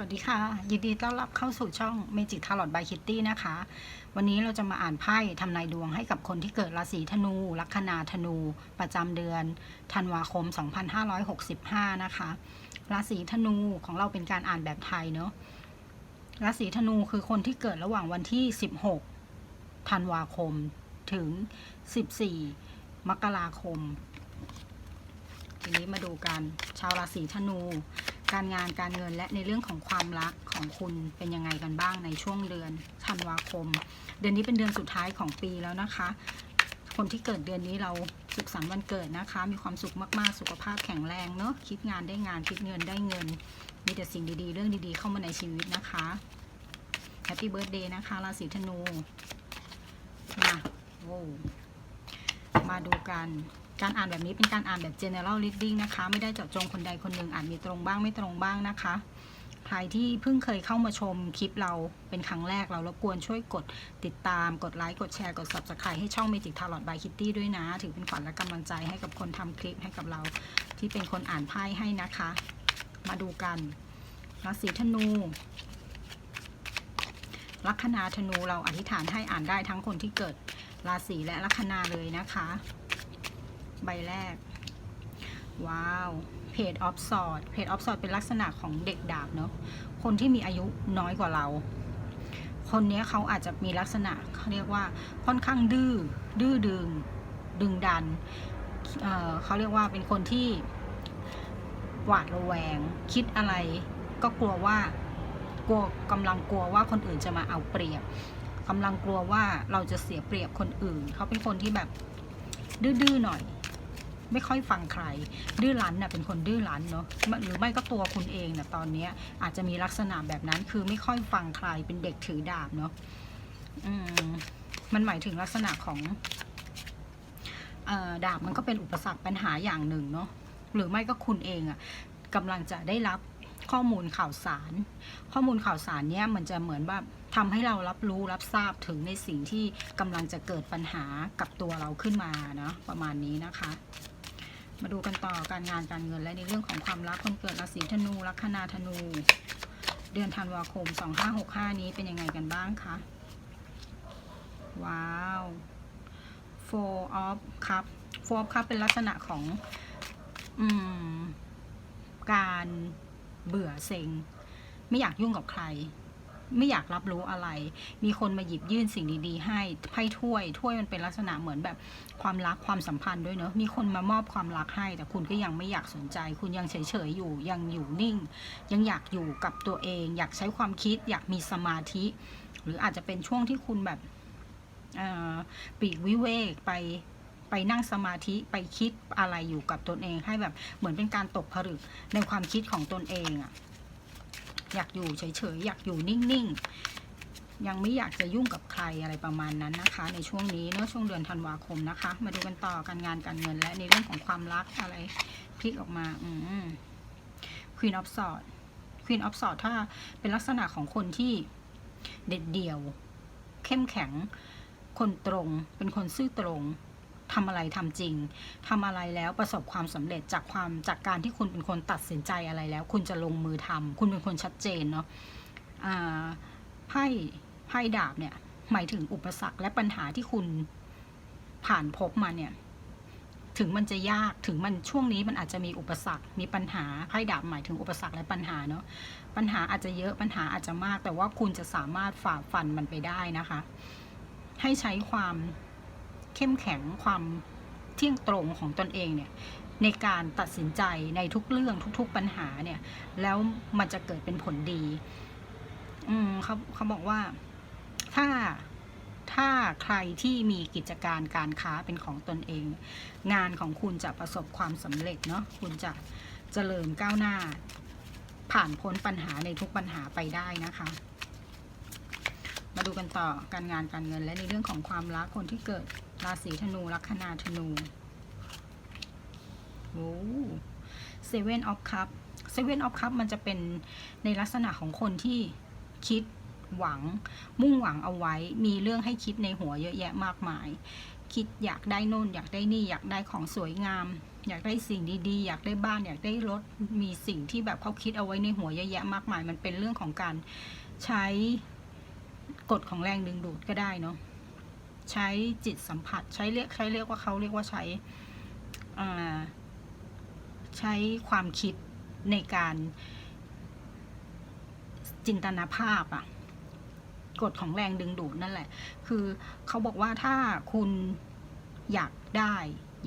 สวัสดีค่ะ ยินดีต้อนรับเข้าสู่ช่อง Magic Tarot by Kitty นะคะ วันนี้เราจะมาอ่านไพ่ทำนายดวงให้กับคนที่เกิดราศีธนู ลัคนาธนู ประจำเดือนธันวาคม 2565 นะคะ ราศีธนูของเราเป็นการอ่านแบบไทยเนอะราศีธนูคือคนที่เกิดระหว่างวันที่ 16 ธันวาคมถึง 14 มกราคม ทีนี้มาดูกันชาวราศีธนู การงานการเงินและในเรื่องของความรักของคุณเป็นยังไงกันบ้างในช่วงเดือนธันวาคม เดือนนี้เป็นเดือนสุดท้ายของปีแล้วนะคะ คนที่เกิดเดือนนี้เราสุขสันต์วันเกิดนะคะ มีความสุขมากๆ สุขภาพแข็งแรงเนอะคิดงานได้งานคิดเงินได้เงิน มีแต่สิ่งดีๆ เรื่องดีๆเข้ามาในชีวิตนะคะแฮปปี้เบิร์ดเดย์นะคะราศีธนูมาโอ้มาดูกัน การอ่านแบบนี้เป็นการอ่านแบบ general reading นะคะ ไม่ได้เจาะจงคนใดคนหนึ่งอ่านมีตรงบ้างไม่ตรงบ้างนะคะ ใครที่เพิ่งเคยเข้ามาชมคลิปเราเป็นครั้งแรกเรารบกวนช่วยกดติดตาม กดไลค์กดแชร์กด subscribe ให้ช่อง Magic Tarot by Kitty ด้วยนะ ถือเป็นขวัญและกำลังใจให้กับคนทำคลิปให้กับเรา ที่เป็นคนอ่านไพ่ให้นะคะ มาดูกันราศีธนูลัคนาธนูเราอธิษฐานให้อ่านได้ทั้งคนที่เกิดราศีและลัคนาเลยนะคะ ใบแรก ว้าวเพจออฟสอดเพจออฟสอดเป็นลักษณะของเด็กดาบเนาะคนที่มีอายุน้อยกว่าเรา คนนี้เขาอาจจะมีลักษณะเขาเรียกว่าค่อนข้างดื้อดื้อดึง ดึงดันเเขาเรียกว่าเป็นคนที่หวาดระแวง คิดอะไร ก็กลัวว่ากลัวกำลังกลัวว่าคนอื่นจะมาเอาเปรียบกำลังกลัวว่าเราจะเสียเปรียบคนอื่น เขาเป็นคนที่แบบดื้อๆหน่อย ไม่ค่อยฟังใคร ดื้อรั้นน่ะเป็นคนดื้อรั้นเนาะหรือไม่ก็ตัวคุณเองน่ะตอนนี้อาจจะมีลักษณะแบบนั้นคือไม่ค่อยฟังใครเป็นเด็กถือดาบเนาะอมมันหมายถึงลักษณะของออดาบมันก็เป็นอุปสรรคปัญหาอย่างหนึ่งเนาะหรือไม่ก็คุณเองอะ่ะกำลังจะได้รับข้อมูลข่าวสาร ข้อมูลข่าวสารเนี้ยมันจะเหมือนแบบทำให้เรารับรู้รับทราบถึงในสิ่งที่กำลังจะเกิดปัญหากับตัวเราขึ้นมาเนาะประมาณนี้นะคะ มาดูกันต่อการงานการเงินและในเรื่องของความรักคนเกิดราศีธนูลัคนาธนู เดือนธันวาคม 2565 นี้เป็นยังไงกันบ้างคะว้าว four of cup four of cup เป็นลักษณะของอืมการเบื่อเซ็ง ไม่อยากยุ่งกับใคร ไม่อยากรับรู้อะไร มีคนมาหยิบยื่นสิ่งดีๆ ให้ไพ่ถ้วย ถ้วยมันเป็นลักษณะเหมือนแบบความรักความสัมพันธ์ด้วยเนอะมีคนมามอบความรักให้ แต่คุณก็ยังไม่อยากสนใจ คุณยังเฉยๆอยู่ ยังอยู่นิ่ง ยังอยากอยู่กับตัวเอง อยากใช้ความคิด อยากมีสมาธิ หรืออาจจะเป็นช่วงที่คุณแบบปีกวิเวกไปไปนั่งสมาธิไปคิดอะไรอยู่กับตนเองให้แบบเหมือนเป็นการตกผลึกในความคิดของตนเองอะ อยากอยู่เฉยๆ อยากอยู่นิ่งๆ ยังไม่อยากจะยุ่งกับใครอะไรประมาณนั้นนะคะ ในช่วงนี้เนอะช่วงเดือนธันวาคมนะคะ มาดูกันต่อการงานการเงินและในเรื่องของความรักอะไรพลิกออกมา อืม Queen of Swords Queen of Swords ถ้าเป็นลักษณะของคนที่เด็ดเดี่ยว เข้มแข็ง คนตรง เป็นคนซื่อตรง ทำอะไรทำจริงทำอะไรแล้วประสบความสำเร็จจากความจากการที่คุณเป็นคนตัดสินใจอะไรแล้ว คุณจะลงมือทำคุณเป็นคนชัดเจนเนาะไพ่ไพ่ดาบเนี่ยหมายถึงอุปสรรคและปัญหาที่คุณผ่านพบมาเนี่ยถึงมันจะยากถึงมันช่วงนี้มันอาจจะมีอุปสรรค มีปัญหาไพ่ดาบหมายถึงอุปสรรคและปัญหาเนาะปัญหาอาจจะเยอะปัญหาอาจจะมาก แต่ว่าคุณจะสามารถฝ่าฟันมันไปได้นะคะ ให้ใช้ความ เข้มแข็งความเที่ยงตรงของตนเองเนี่ยในการตัดสินใจในทุกเรื่องทุก ๆปัญหาเนี่ย แล้วมันจะเกิดเป็นผลดี อืมเขาเขาบอกว่าถ้าถ้าใครที่มีกิจการการค้าเป็นของตนเอง งานของคุณจะประสบความสำเร็จเนาะคุณจะเจริญก้าวหน้า ผ่านพ้นปัญหาในทุกปัญหาไปได้นะคะ มาดูกันต่อการงานการเงินและในเรื่องของความรักคนที่เกิด ราศีธนูลัคนาธนูโอ้เซเว่นออฟคัพเซเว่นออฟคัพมันจะเป็นในลักษณะของคนที่คิดหวัง มุ่งหวังเอาไว้ มีเรื่องให้คิดในหัวเยอะแยะมากมาย คิดอยากได้โน่นอยากได้นี่ อยากได้ของสวยงาม อยากได้สิ่งดีๆ อยากได้บ้านอยากได้รถ มีสิ่งที่แบบเขาคิดเอาไว้ในหัวเยอะแยะมากมาย มันเป็นเรื่องของการใช้กฎของแรงดึงดูดก็ได้เนาะ ใช้จิตสัมผัส ใช้เรียกใช้เรียกว่าเขาเรียกว่าใช้ใช้ความคิดในการจินตนาภาพอะกฎของแรงดึงดูดนั่นแหละ คือเขาบอกว่าถ้าคุณอยากได้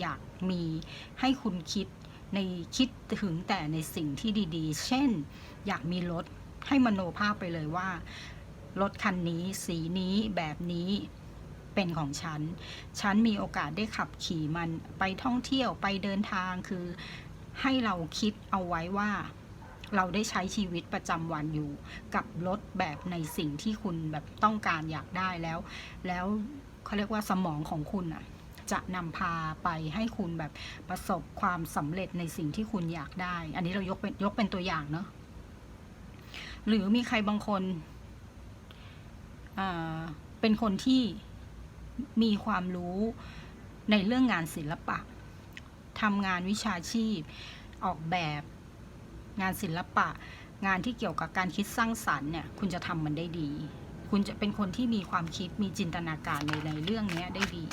อยากมีให้คุณคิดในคิดถึงแต่ในสิ่งที่ดีๆ เช่น อยากมีรถให้มโนภาพไปเลยว่า รถคันนี้ สีนี้แบบนี้ เป็นของฉัน ฉันมีโอกาสได้ขับขี่มันไปท่องเที่ยวไปเดินทางคือให้เราคิดเอาไว้ว่า เราได้ใช้ชีวิตประจำวันอยู่กับรถแบบในสิ่งที่คุณแบบต้องการอยากได้แล้ว แล้วเขาเรียกว่าสมองของคุณอะจะนำพาไปให้คุณแบบประสบความสำเร็จในสิ่งที่คุณอยากได้ อันนี้เรายกเป็นยกเป็นตัวอย่างเนาะหรือมีใครบางคนอ่าเป็นคนที่ มีความรู้ในเรื่องงานศิลปะทำงานวิชาชีพ ออกแบบงานศิลปะ งานที่เกี่ยวกับการคิดสร้างสรรค์เนี่ยคุณจะทำมันได้ดี คุณจะเป็นคนที่มีความคิดมีจินตนาการในในเรื่องนี้ได้ดี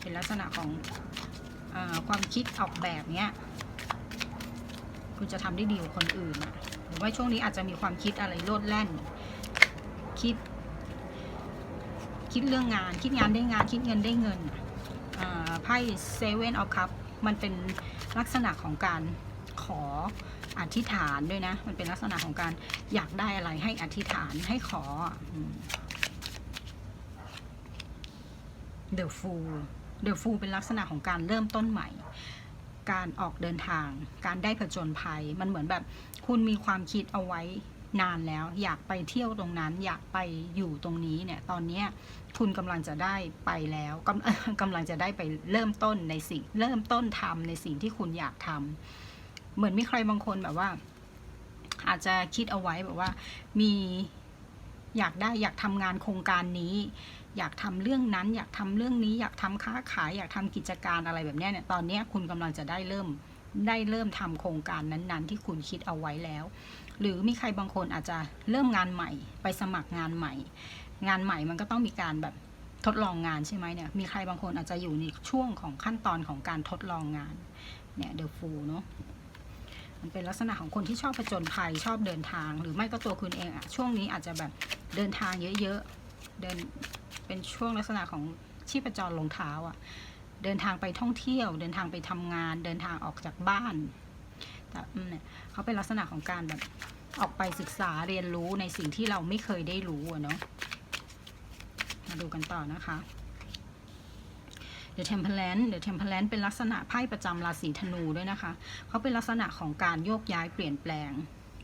เป็นลักษณะของอความคิดออกแบบเนี้ยคุณจะทำได้ดีกว่าคนอื่นอะหรือว่าช่วงนี้อาจจะมีความคิดอะไรโลดแล่น คิด คิดเรื่องงาน คิดงานได้งาน คิดเงินได้เงินไพ่เซเว่นออฟคัพมันเป็นลักษณะของการขออธิษฐานด้วยนะ มันเป็นลักษณะของการอยากได้อะไรให้อธิษฐานให้ขออืม The Fool The Fool เป็นลักษณะของการเริ่มต้นใหม่ การออกเดินทาง การได้ผจญภัย มันเหมือนแบบคุณมีความคิดเอาไว้ นานแล้วอยากไปเที่ยวตรงนั้น อยากไปอยู่ตรงนี้เนี่ยตอนนี้คุณกำลังจะได้ไปแล้วกำกำลังจะได้ไปเริ่มต้นในสิ่งเริ่มต้นทำในสิ่งที่คุณอยากทำเหมือนมีใครบางคนแบบว่า อาจจะคิดเอาไว้แบบว่า มีอยากได้อยากทำงานโครงการนี้ อยากทำเรื่องนั้น อยากทำเรื่องนี้ อยากทำค้าขาย อยากทำกิจการอะไรแบบนี้เนี่ยตอนนี้คุณกำลังจะได้เริ่มได้เริ่มทำโครงการนั้น ๆ ที่คุณคิดเอาไว้แล้ว หรือมีใครบางคนอาจจะเริ่มงานใหม่ ไปสมัครงานใหม่ งานใหม่มันก็ต้องมีการแบบทดลองงานใช่ไหมเนี่ย มีใครบางคนอาจจะอยู่ในช่วงของขั้นตอนของการทดลองงาน เนี่ยเดอะฟูเนาะ มันเป็นลักษณะของคนที่ชอบผจญภัยชอบเดินทาง หรือไม่ก็ตัวคุณเองอะช่วงนี้อาจจะแบบเดินทางเยอะๆ เดิน เป็นช่วงลักษณะของชีพจรลงเท้าอะเดินทางไปท่องเที่ยว เดินทางไปทำงาน เดินทางออกจากบ้าน อืมเนี่ยเขาเป็นลักษณะของการแบบออกไปศึกษาเรียนรู้ในสิ่งที่เราไม่เคยได้รู้อะเนาะมาดูกันต่อนะคะ The Temperance The Temperance เป็นลักษณะไพ่ประจำราศีธนูด้วยนะคะ เขาเป็นลักษณะของการโยกย้ายเปลี่ยนแปลง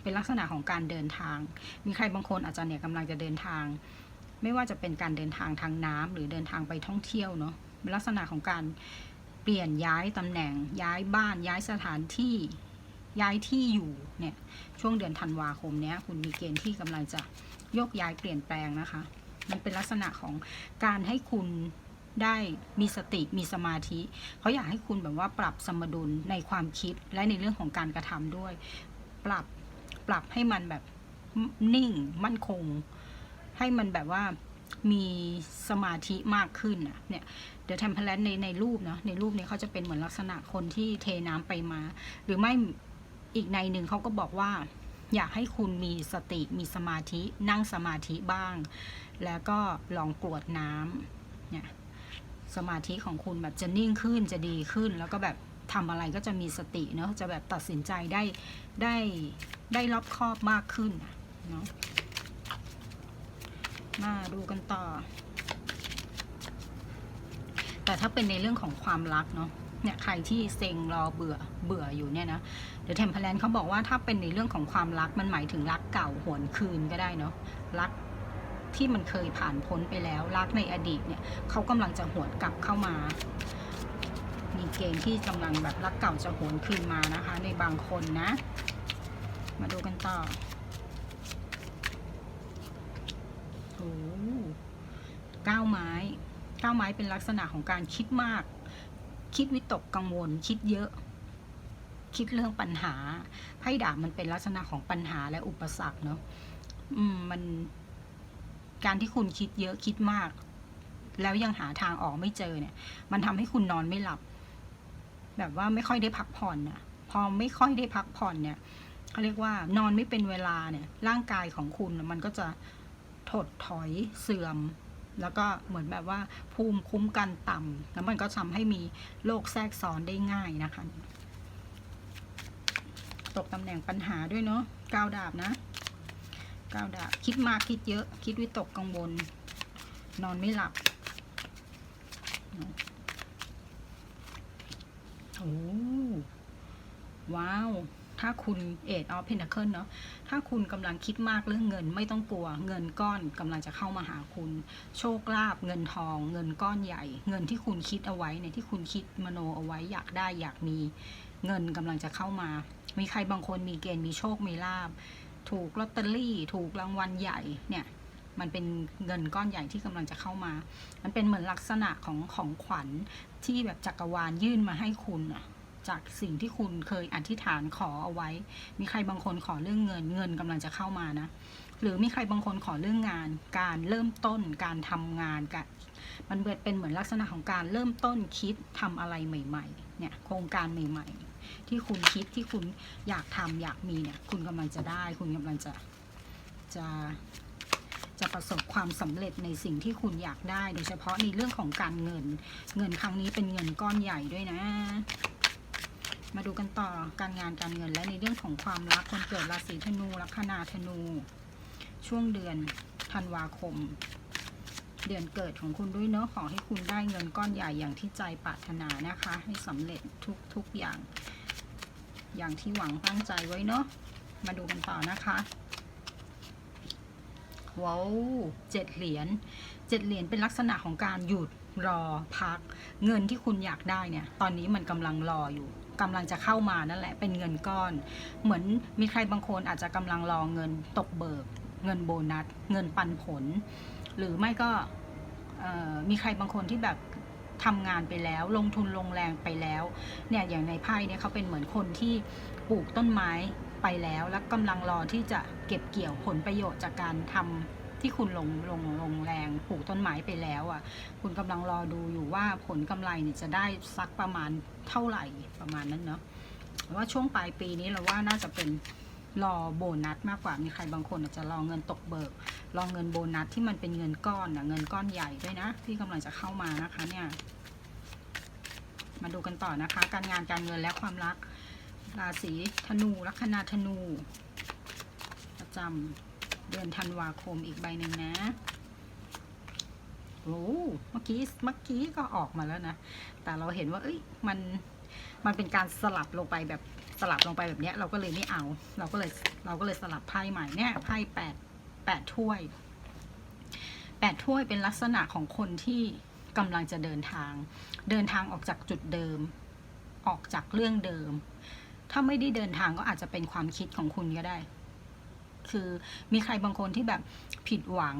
เป็นลักษณะของการเดินทาง มีใครบางคนอาจจะเนี่ยกำลังจะเดินทาง ไม่ว่าจะเป็นการเดินทางทางน้ำหรือเดินทางไปท่องเที่ยวเนาะเป็นลักษณะของการเปลี่ยนย้ายตำแหน่งย้ายบ้านย้ายสถานที่ ย้ายที่อยู่เนี่ยช่วงเดือนธันวาคมเนี้ยคุณมีเกณฑ์ที่กำลังจะโยกย้ายเปลี่ยนแปลงนะคะ มันเป็นลักษณะของการให้คุณได้มีสติมีสมาธิเขาอยากให้คุณแบบว่าปรับสมดุลในความคิดและในเรื่องของการกระทำด้วย ปรับปรับให้มันแบบนิ่งมั่นคง ให้มันแบบว่ามีสมาธิมากขึ้นอะเนี่ยเดี๋ยว temperance ในในรูปเนาะในรูปนี้เขาจะเป็นเหมือนลักษณะคนที่เทน้ำไปมา หรือไม่ อีกในหนึ่งเขาก็บอกว่า อยากให้คุณมีสติมีสมาธินั่งสมาธิบ้าง แล้วก็ลองกรวดน้ำเนี่ยสมาธิของคุณแบบจะนิ่งขึ้นจะดีขึ้น แล้วก็แบบทำอะไรก็จะมีสติเนาะจะแบบตัดสินใจได้ได้ได้รอบคอบมากขึ้นเนาะมาดูกันต่อ แต่ถ้าเป็นในเรื่องของความรักเนาะ เนี่ยใครที่เซ็งรอเบื่อเบื่ออยู่เนี่ยนะเดี๋ยวเทมเพลนเขาบอกว่าถ้าเป็นในเรื่องของความรักมันหมายถึงรักเก่าหวนคืนก็ได้เนาะรักที่มันเคยผ่านพ้นไปแล้ว รักในอดีตเนี่ยเขากำลังจะหวนกลับเข้ามา มีเกณฑ์ที่กำลังแบบรักเก่าจะหวนคืนมานะคะ ในบางคนนะ มาดูกันต่อโอ้เก้าไม้เก้าไม้เป็นลักษณะของการคิดมาก คิดวิตกกังวล คิดเยอะ คิดเรื่องปัญหาไพ่ดาบมันเป็นลักษณะของปัญหาและอุปสรรคเนาะอืมมัน การที่คุณคิดเยอะคิดมาก แล้วยังหาทางออกไม่เจอเนี่ย มันทำให้คุณนอนไม่หลับ แบบว่าไม่ค่อยได้พักผ่อนน่ะพอไม่ค่อยได้พักผ่อนเนี่ยเขาเรียกว่านอนไม่เป็นเวลาเนี่ย ร่างกายของคุณมันก็จะถดถอยเสื่อม แล้วก็เหมือนแบบว่าภูมิคุ้มกันต่ำแล้วมันก็ทำให้มีโรคแทรกซ้อนได้ง่ายนะคะ ตกตำแหน่งปัญหาด้วยเนาะก้าวดาบนะก้าวดาบคิดมากคิดเยอะ คิดวิตกกังวล นอนไม่หลับโอ้ว้าว ถ้าคุณเอ็ดออฟเพนเคิลเนาะถ้าคุณกำลังคิดมากเรื่องเงินไม่ต้องกลัว เงินก้อนกำลังจะเข้ามาหาคุณ โชคลาภเงินทอง เงินก้อนใหญ่ เงินที่คุณคิดเอาไว้เนี่ยที่คุณคิดมโนเอาไว้อยากได้อยากมี เงินกำลังจะเข้ามา มีใครบางคนมีเกณฑ์มีโชคมีลาบถูกลอตเตอรี่ ถูกรางวัลใหญ่เนี่ยมันเป็นเงินก้อนใหญ่ที่กำลังจะเข้ามา มันเป็นเหมือนลักษณะของของขวัญที่แบบจักรวาลยื่นมาให้คุณอะ จากสิ่งที่คุณเคยอธิษฐานขอเอาไว้ มีใครบางคนขอเรื่องเงิน เงินกำลังจะเข้ามานะ หรือมีใครบางคนขอเรื่องงาน การเริ่มต้น การทำงานกันมันเบิดเป็นเหมือนลักษณะของการเริ่มต้นคิดทำอะไรใหม่ ๆ เนี่ย โครงการใหม่ ๆ ที่คุณคิดที่คุณอยากทำอยากมีเนี่ย คุณกำลังจะได้ คุณกำลังจะจะจะประสบความสำเร็จในสิ่งที่คุณอยากได้ โดยเฉพาะในเรื่องของการเงิน เงินครั้งนี้เป็นเงินก้อนใหญ่ด้วยนะ มาดูกันต่อการงานการเงินและในเรื่องของความรักคนเกิดราศีธนูลัคนาธนู ช่วงเดือนธันวาคม เดือนเกิดของคุณด้วยเนาะขอให้คุณได้เงินก้อนใหญ่อย่างที่ใจปรารถนานะคะ ให้สำเร็จทุกทุกอย่าง อย่างที่หวังตั้งใจไว้เนาะมาดูกันต่อนะคะว้าวเจ็ดเหรียญเจ็ดเหรียญเป็นลักษณะของการหยุดรอพัก เงินที่คุณอยากได้เนี่ย ตอนนี้มันกำลังรออยู่ กำลังจะเข้ามานั่นแหละเป็นเงินก้อน เหมือนมีใครบางคนอาจจะกำลังรอเงินตกเบิก เงินโบนัส เงินปันผล หรือไม่ก็มีใครบางคนที่แบบทำงานไปแล้ว ลงทุนลงแรงไปแล้วเนี่ยอย่างในไพ่เนี่ยเขาเป็นเหมือนคนที่ปลูกต้นไม้ไปแล้ว แล้วกำลังรอที่จะเก็บเกี่ยวผลประโยชน์จากการทำ ที่คุณลงลงลงแรงปลูกต้นไม้ไปแล้วอะ คุณกำลังรอดูอยู่ว่าผลกำไรเนี่ยจะได้สักประมาณเท่าไหร่ประมาณนั้นเนาะว่าช่วงปลายปีนี้เราว่าน่าจะเป็นรอโบนัสมากกว่า มีใครบางคนอาจจะรอเงินตกเบิก รอเงินโบนัสที่มันเป็นเงินก้อนอะเงินก้อนใหญ่ด้วยนะ ที่กำลังจะเข้ามานะคะเนี่ย มาดูกันต่อนะคะ การงานการเงินและความรัก ราศีธนูลัคนาธนู ประจำ เดือนธันวาคมอีกใบหนึ่งนะโอ้เมื่อกี้เมื่อกี้ก็ออกมาแล้วนะ แต่เราเห็นว่า เอ้ย มัน มันเป็นการสลับลงไปแบบสลับลงไปแบบเนี้ย เราก็เลยไม่เอา เราก็เลย เราก็เลยสลับไพ่ใหม่เนี่ย ไพ่แปดแปดถ้วย แปดถ้วยเป็นลักษณะของคนที่กำลังจะเดินทาง เดินทางออกจากจุดเดิม ออกจากเรื่องเดิม ถ้าไม่ได้เดินทางก็อาจจะเป็นความคิดของคุณก็ได้ คือมีใครบางคนที่แบบผิดหวัง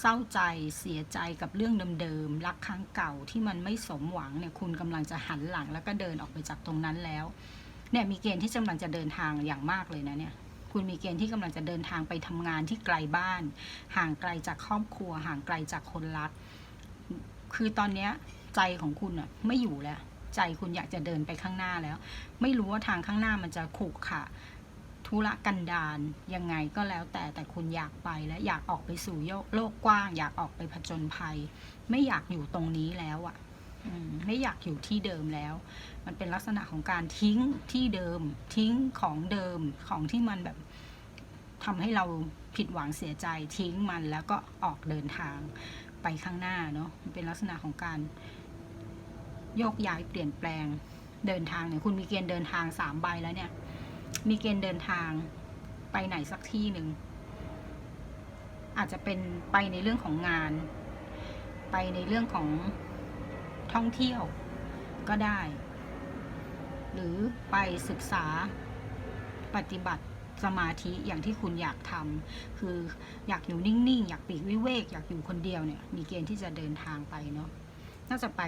เศร้าใจเสียใจกับเรื่องเดิมๆรักครั้งเก่าที่มันไม่สมหวังเนี่ยคุณกำลังจะหันหลังแล้วก็เดินออกไปจากตรงนั้นแล้วเนี่ยมีเกณฑ์ที่กำลังจะเดินทางอย่างมากเลยนะเนี่ยคุณมีเกณฑ์ที่กำลังจะเดินทางไปทำงานที่ไกลบ้าน ห่างไกลจากครอบครัว ห่างไกลจากคนรัก คือตอนเนี้ยใจของคุณอะไม่อยู่แล้ว ใจคุณอยากจะเดินไปข้างหน้าแล้ว ไม่รู้ว่าทางข้างหน้ามันจะขรุขระ ธุระกันดารยังไงก็แล้วแต่แต่คุณอยากไปและอยากออกไปสู่โลกกว้าง อยากออกไปผจญภัย ไม่อยากอยู่ตรงนี้แล้วอะ่ะไม่อยากอยู่ที่เดิมแล้ว มันเป็นลักษณะของการทิ้งที่เดิม ทิ้งของเดิมของที่มันแบบทำให้เราผิดหวังเสียใจทิ้งมันแล้วก็ออกเดินทางไปข้างหน้าเนาะมันเป็นลักษณะของการโยกย้ายเปลี่ยนแปลงเดินทางเนี่ยคุณมีเกณฑ์เดินทางสามใบแล้วเนี่ย มีเกณฑ์เดินทางไปไหนสักที่หนึ่ง อาจจะเป็นไปในเรื่องของงาน ไปในเรื่องของท่องเที่ยวก็ได้ หรือไปศึกษาปฏิบัติสมาธิอย่างที่คุณอยากทำคืออยากอยู่นิ่งๆ อยากปีกวิเวก อยากอยู่คนเดียวเนี่ย มีเกณฑ์ที่จะเดินทางไปเนาะน่าจะไป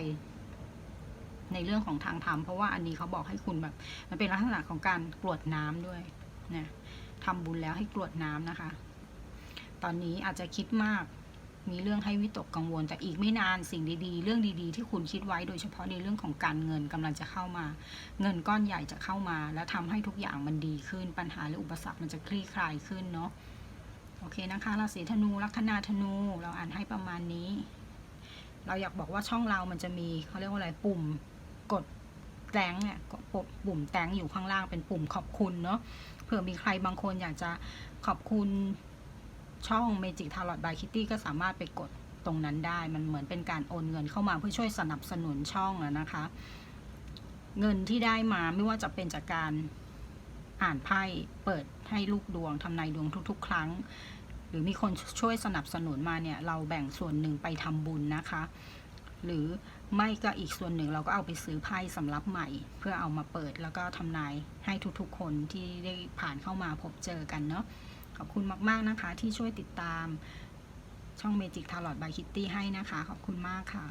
ในเรื่องของทางธรรมเพราะว่าอันนี้เขาบอกให้คุณแบบ มันเป็นลักษณะของการกรวดน้ำด้วยนะทำบุญแล้วให้กรวดน้ำนะคะ ตอนนี้อาจจะคิดมากมีเรื่องให้วิตกกังวล แต่อีกไม่นานสิ่งดีๆ เรื่องดีๆ ที่คุณคิดไว้โดยเฉพาะในเรื่องของการเงินกำลังจะเข้ามา เงินก้อนใหญ่จะเข้ามา แล้วทำให้ทุกอย่างมันดีขึ้น ปัญหาหรืออุปสรรคมันจะคลี่คลายขึ้นเนาะโอเคนะคะราศีธนูลัคนาธนูเราอ่านให้ประมาณนี้ เราอยากบอกว่าช่องเรามันจะมีเขาเรียกว่าอะไรปุ่ม กดแตงเนี่ยกดปุ่มแตงอยู่ข้างล่างเป็นปุ่มขอบคุณเนาะเผื่อมีใครบางคนอยากจะขอบคุณช่อง Magic Tarot by Kitty ก็สามารถไปกดตรงนั้นได้ มันเหมือนเป็นการโอนเงินเข้ามาเพื่อช่วยสนับสนุนช่องอะนะคะ เงินที่ได้มาไม่ว่าจะเป็นจากการอ่านไพ่เปิดให้ลูกดวงทำนายดวงทุก ๆ ครั้ง หรือมีคนช่วยสนับสนุนมาเนี่ย เราแบ่งส่วนหนึ่งไปทำบุญนะคะ หรือ ไม่ก็อีกส่วนหนึ่งเราก็เอาไปซื้อไพ่สำรับใหม่ เพื่อเอามาเปิดแล้วก็ทำนายให้ทุกๆ คนที่ได้ผ่านเข้ามาพบเจอกันเนาะขอบคุณมาก ๆ นะคะ ที่ช่วยติดตามช่องเมจิกทาร์ลอตบายคิตตี้ให้นะคะ ขอบคุณมากค่ะ